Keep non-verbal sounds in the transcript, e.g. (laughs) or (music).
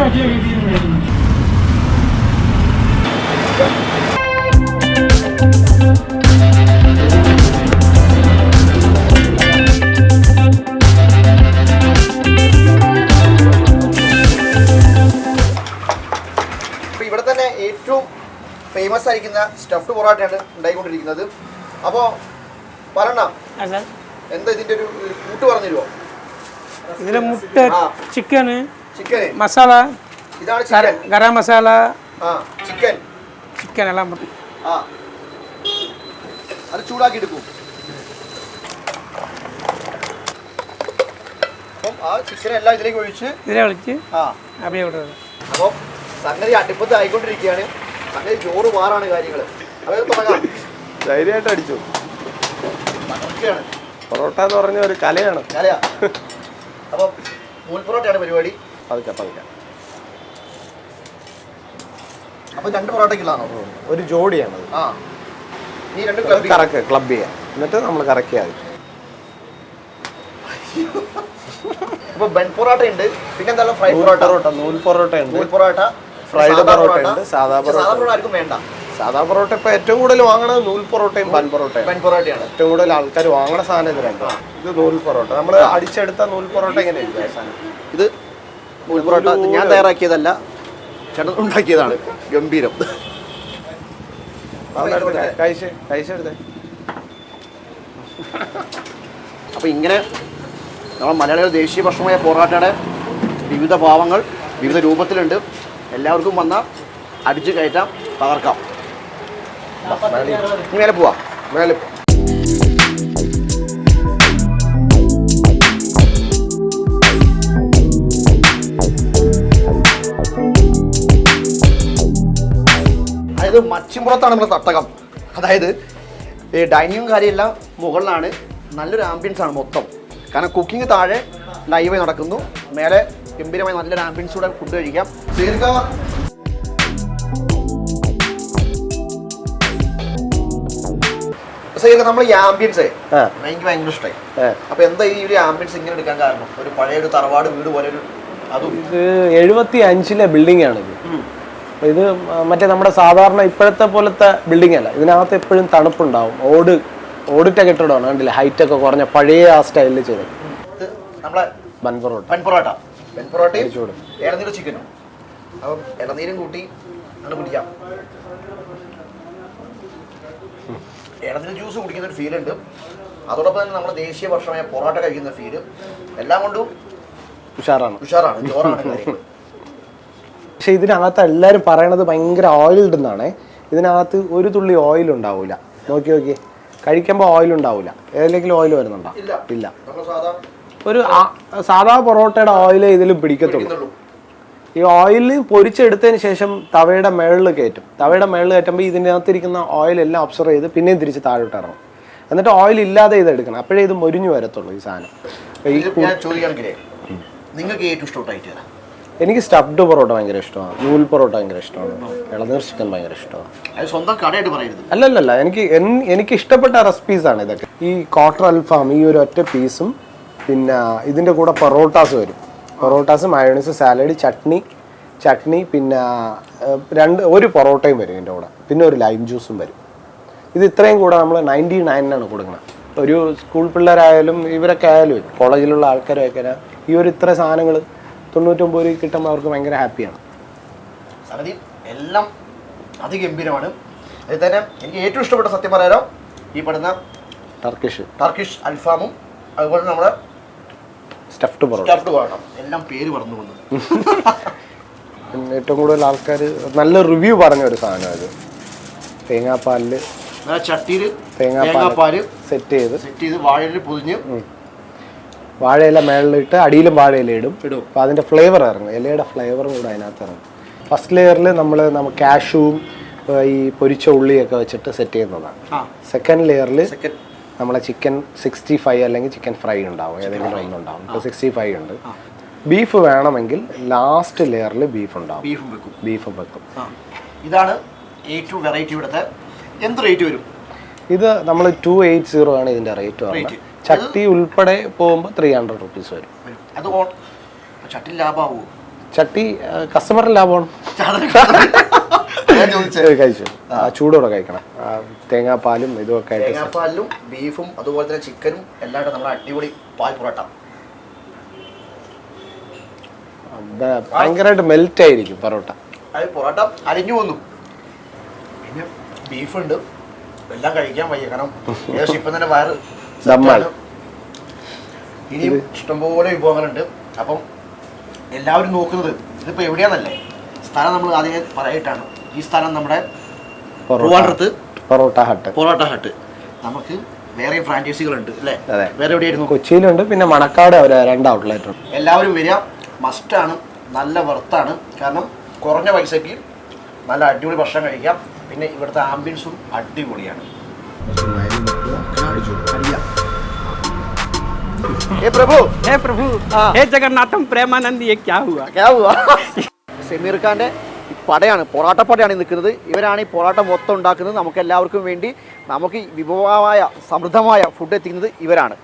പറ്റിയ രീതിയിൽ വരുന്നു അപ്പോൾ ഇവിടെ തന്നെ ഏറ്റവും ഫേമസ് ആയിരിക്കുന്ന സ്റ്റഫ്ഡ് പൊറോട്ടയാണ് ഉണ്ടായിക്കൊണ്ടിരിക്കുന്നത്. അപ്പോൾ പറയണ എന്താ ഇതിന്റെ ഒരു കൂട്ട് പറഞ്ഞിരുവോ ഇതിലെ മുട്ട chicken masala garam masala chicken chicken എല്ലാം അത് ചൂടാക്കി എടുക്കും. ഇതിലേക്ക് ഒഴിച്ച് ഇതിനെ ഒഴിച്ച് ആ. അപ്പോൾ സംഗതി അടുപ്പത്ത് ആയിക്കൊണ്ടിരിക്കുകയാണ്. സംഗതി ചോറ് മാറാണ് കാര്യങ്ങൾ ധൈര്യമായിട്ട് അടിച്ചു. പൊറോട്ട എന്ന് പറഞ്ഞ ഒരു കലയാണ്. കലയാ. അപ്പം നൂൽ പൊറോട്ടയാണ് പരിപാടി. പതുക്കെ പതുക്കെ. അപ്പോൾ രണ്ട് പൊറോട്ടയ്ക്കുള്ളതാണോ? ഒരു ജോഡിയാണത് ആ. ഈ രണ്ട് ക്ലബ് കറക്ക് ക്ലബ് ചെയ്യാം. എന്നിട്ട് നമ്മൾ കറക്കിയാൽ ബൻ പൊറോട്ട ഉണ്ട്. പിന്നെ എന്താ ഫ്രൈഡ് നൂൽ പൊറോട്ട. പൊറോട്ട നൂൽ പൊറോട്ട ഉണ്ട്. നൂൽ പൊറോട്ട ഫ്രൈഡ് പൊറോട്ട ഉണ്ട്, സാധാ പൊറോട്ട പൊറോട്ട ആർക്കും വേണ്ട. സാധാ പൊറോട്ട ഇപ്പൊ ഏറ്റവും കൂടുതൽ വാങ്ങണത് നൂൽ പൊറോട്ടയും ബൻ പൊറോട്ടയും ബൻ പൊറോട്ടയാണ്. ഏറ്റവും കൂടുതൽ ആൾക്കാർ വാങ്ങണ സാധനം ഇത് രണ്ടാണ് ഇത് നൂൽ പൊറോട്ട. നമ്മൾ അടിച്ചെടുത്ത നൂൽ പൊറോട്ട എങ്ങനെയാണ് സാധനം ഇത് പൊറോട്ട ഞാൻ തയ്യാറാക്കിയതല്ല ചേട്ടൻ ഉണ്ടാക്കിയതാണ്. ഗംഭീരം. അപ്പൊ ഇങ്ങനെ നമ്മൾ മലയാളികളുടെ ദേശീയ ഭക്ഷണമായ പൊറോട്ടയുടെ വിവിധ ഭാവങ്ങൾ വിവിധ രൂപത്തിലുണ്ട്. എല്ലാവർക്കും വന്ന അടിച്ചു കയറ്റാം തകർക്കാം. മേലെ പോവാം. മേലെ മച്ചിമ്പുറത്താണ് നമ്മുടെ തട്ടകം. അതായത് ഈ ഡൈനിങ്ങും കാര്യമെല്ലാം മുകളിലാണ്. നല്ലൊരു ആംബിയൻസ് ആണ് മൊത്തം. കാരണം കുക്കിംഗ് താഴെ ലൈവായി നടക്കുന്നു. മേലെ ഗംഭീരമായി നല്ലൊരു ആംബിയൻസൂടെ ഫുഡ് കഴിക്കാം. ദീർഘ നമ്മൾ ഈ ആംബിയൻസ് എനിക്ക് ഭയങ്കര ഇഷ്ടമായി. അപ്പൊ എന്താ ഈ ഒരു ആംബിയൻസ് ഇങ്ങനെ എടുക്കാൻ കാരണം? ഒരു പഴയ ഒരു തറവാട് വീട് പോലെ ഒരു അതും. എഴുപത്തി അഞ്ചിലെ ബിൽഡിംഗ് ആണ് ഇത് ഇത് മറ്റേ നമ്മുടെ സാധാരണ ഇപ്പോഴത്തെ പോലത്തെ ബിൽഡിംഗ് അല്ല. ഇതിനകത്ത് എപ്പോഴും തണുപ്പുണ്ടാവും. ഓട് ഓടിട്ട കെട്ടിടമാണ് കണ്ടില്ല? ഹൈറ്റ് ഒക്കെ കുറഞ്ഞ പഴയ ആ സ്റ്റൈലിൽ ചെയ്തത്. നമ്മളെ ചൂട്. ചിക്കനും. അപ്പം ഇളനീരും കൂട്ടി അങ്ങനെ കുടിക്കാം. ഇളനീര് ജ്യൂസ് കുടിക്കുന്ന ഒരു ഫീൽ ഉണ്ട്. അതോടൊപ്പം തന്നെ നമ്മുടെ ദേശീയ ഭക്ഷണമായ പൊറോട്ട കഴിക്കുന്ന ഫീൽ എല്ലാം കൊണ്ടും ഉഷാറാണ്. ഉഷാറാണ്. ജോറാണ് കാര്യങ്ങൾ പക്ഷെ ഇതിനകത്ത് എല്ലാവരും പറയണത് ഭയങ്കര ഓയിൽഡ് എന്നാണ് ഇതിനകത്ത് ഒരു തുള്ളി ഓയിൽ ഉണ്ടാവില്ല നോക്കി നോക്കി. കഴിക്കുമ്പോൾ ഓയിൽ ഉണ്ടാവില്ല ഏതിലെങ്കിലും ഓയിൽ വരുന്നുണ്ടോ? ഇല്ല. ഒരു സാധാ പൊറോട്ടയുടെ ഓയിലേ ഇതിലും പിടിക്കത്തുള്ളൂ. ഈ ഓയിൽ പൊരിച്ചെടുത്തതിന് ശേഷം തവയുടെ മേളിൽ കയറ്റും. തവയുടെ മേളിൽ കയറ്റുമ്പോൾ ഇതിനകത്തിരിക്കുന്ന ഓയിൽ എല്ലാം ഒബ്സർവ് ചെയ്ത് പിന്നെയും തിരിച്ച് താഴോട്ട് ഇറങ്ങും. എന്നിട്ട് ഓയിൽ ഇല്ലാതെ ഇത് എടുക്കണം. അപ്പോഴേ ഇത് മൊരിഞ്ഞു വരത്തുള്ളൂ ഈ സാധനം. നിങ്ങൾക്ക് ഏറ്റവും ഇഷ്ടമായിട്ട് ഏതാ? എനിക്ക് സ്റ്റഫ്ഡ് പൊറോട്ട ഭയങ്കര ഇഷ്ടമാണ്. നൂൽ പൊറോട്ട ഭയങ്കര ഇഷ്ടമാണ്. ഇളനീർ ചിക്കൻ ഭയങ്കര ഇഷ്ടമാണ്. സ്വന്തം കടയായിട്ട് പറയരുത്. അല്ലല്ലല്ല എനിക്ക് എനിക്ക് ഇഷ്ടപ്പെട്ട റെസിപ്പീസ് ആണ് ഇതൊക്കെ. ഈ ക്വാർട്ടർ അൽഫാം ഈ ഒരു ഒറ്റ പീസും പിന്നെ ഇതിന്റെ കൂടെ പൊറോട്ടാസ് വരും. പൊറോട്ടാസ് മയോണീസ് സാലഡ് ചട്നി ചട്നി പിന്നെ രണ്ട് ഒരു പൊറോട്ടയും വരും ഇതിന്റെ കൂടെ. പിന്നെ ഒരു ലൈം ജ്യൂസും വരും. ഇത് ഇത്രയും കൂടെ നമ്മൾ നയന്റി നയനിനാണ് കൊടുക്കുന്നത് ഒരു സ്കൂൾ പിള്ളേരായാലും ഇവരൊക്കെ ആയാലും കോളേജിലുള്ള ആൾക്കാരൊക്കെ ഈ ഒരു ഇത്ര സാധനങ്ങൾ തൊണ്ണൂറ്റൊമ്പത് രൂപ കിട്ടുമ്പോൾ അവർക്ക് ഭയങ്കര ഹാപ്പിയാണ്. സംഗതി എല്ലാം അതിഗംഭീരമാണ്. അതിൽ തന്നെ എനിക്ക് ഏറ്റവും ഇഷ്ടപ്പെട്ട സത്യം പറയാലോ ഈ പെടുന്ന ടർക്കിഷ്. ടർക്കിഷ് അൽഫാമും അതുപോലെ നമ്മുടെ സ്റ്റഫ്ഡ് പൊറോട്ട. സ്റ്റഫ്ഡ് പൊറോട്ട. എല്ലാം പേര് പറഞ്ഞു വന്നു ഏറ്റവും കൂടുതൽ ആൾക്കാർ നല്ല റിവ്യൂ പറഞ്ഞ ഒരു സാധനം അത് തേങ്ങാപ്പാലിൽ ചട്ടിയിൽ തേങ്ങാപ്പാൽ തേങ്ങാപ്പാൽ സെറ്റ് ചെയ്ത്. സെറ്റ് ചെയ്ത് വാഴയിൽ പൊതിഞ്ഞ് വാഴയില മേളിലിട്ട് അടിയിലും വാഴയില ഇടും. അപ്പോൾ അതിന്റെ ഫ്ലേവർ ഇറങ്ങും. ഇലയുടെ ഫ്ലേവറും കൂടെ അതിനകത്ത് ഇറങ്ങും. ഫസ്റ്റ് ലെയറിൽ നമ്മൾ നമ്മൾ കാഷുവും ഈ പൊരിച്ച ഉള്ളിയൊക്കെ വെച്ചിട്ട് സെറ്റ് ചെയ്യുന്നതാണ്. സെക്കൻഡ് ലെയറിൽ നമ്മളെ ചിക്കൻ സിക്സ്റ്റി ഫൈവ് അല്ലെങ്കിൽ ചിക്കൻ ഫ്രൈ ഉണ്ടാവും. ഏതെങ്കിലും ഒന്നുണ്ടാവും ഇപ്പോൾ സിക്സ്റ്റി ഫൈവ് ഉണ്ട്. ബീഫ് വേണമെങ്കിൽ ലാസ്റ്റ് ലെയറിൽ ബീഫ് ഉണ്ടാവും. ബീഫ് വെക്കും. ബീഫ് വെക്കും. ഇതാണ് ഏറ്റവും വെറൈറ്റി ഇവിടുത്തെ. എന്ത് റേറ്റ് വരും? ഇത് നമ്മൾ ടു എയ്റ്റ് സീറോ ആണ് ഇതിന്റെ റേറ്റ് Rate. ചട്ടി ഉൾപ്പെടെ പോകുമ്പോൾ ത്രീ ഹൺഡ്രഡ് റുപ്പീസ് വരും. അത് ചട്ടി ചട്ടിൽ ചട്ടി കസ്റ്റമറിന് ലാഭമാണ്. (laughs) കഴിച്ചു. ചൂടോടെ കഴിക്കണം. തേങ്ങാപ്പാലും ഇതുമൊക്കെ ആയിട്ട് തേങ്ങാപ്പാലും ബീഫും അതുപോലെ തന്നെ ചിക്കനും എല്ലാം നമ്മൾ നമ്മുടെ അടിപൊളി പാൽ പൊറോട്ട. ഭയങ്കരമായിട്ട് മെൽറ്റ് ആയിരിക്കും പൊറോട്ട. അത് പൊറോട്ട അരിഞ്ഞു വന്നു പിന്നെ ബീഫുണ്ട്. എല്ലാം കഴിക്കാൻ വയ്യ. കാരണം (laughs) ഏകദേശം ഇപ്പം തന്നെ വയറ് ദമ്മാണ്. ഇനിയും ഇഷ്ടംപോലെ വിഭവങ്ങളുണ്ട്. അപ്പം എല്ലാവരും നോക്കുന്നത് ഇതിപ്പോൾ എവിടെയാണെന്നല്ലേ സ്ഥലം നമ്മൾ ആദ്യം പറയിട്ടാണ്. ഈ സ്ഥലം നമ്മുടെ ട്രിവാൻഡ്രത്ത് പൊറോട്ട ഹട്ട്. പൊറോട്ട ഹട്ട്. നമുക്ക് വേറെ ഫ്രാഞ്ചൈസികളുണ്ട് അല്ലേ. വേറെ എവിടെയായിരുന്നു? കൊച്ചിയിലുണ്ട് പിന്നെ മണക്കാട് രണ്ട് ഔട്ട്ലെറ്റ് ഉണ്ട് എല്ലാവരും വരിക. ആണ്. നല്ല വർത്താണ് കാരണം കുറഞ്ഞ പൈസയ്ക്ക് നല്ല അടിപൊളി ഭക്ഷണം കഴിക്കാം. പിന്നെ ഇവിടുത്തെ ആംബിയൻസും അടിപൊളിയാണ്. ഏ പ്രഭു हे प्रभु हे जगन्नाथम प्रेमानंद ये क्या हुआ സമീർ ഖാന്റെ ഈ പടയാണ് പൊറാട്ട പടയാണ് ഈ നിൽക്കുന്നത് ഇവരാണ് ഈ പൊറാട്ട മൊത്തം ഉണ്ടാക്കുന്നത് നമുക്ക് എല്ലാവർക്കും വേണ്ടി നമുക്ക് ഈ വിഭവമായ സമൃദ്ധമായ ഫുഡ് എത്തിക്കുന്നത് ഇവരാണ്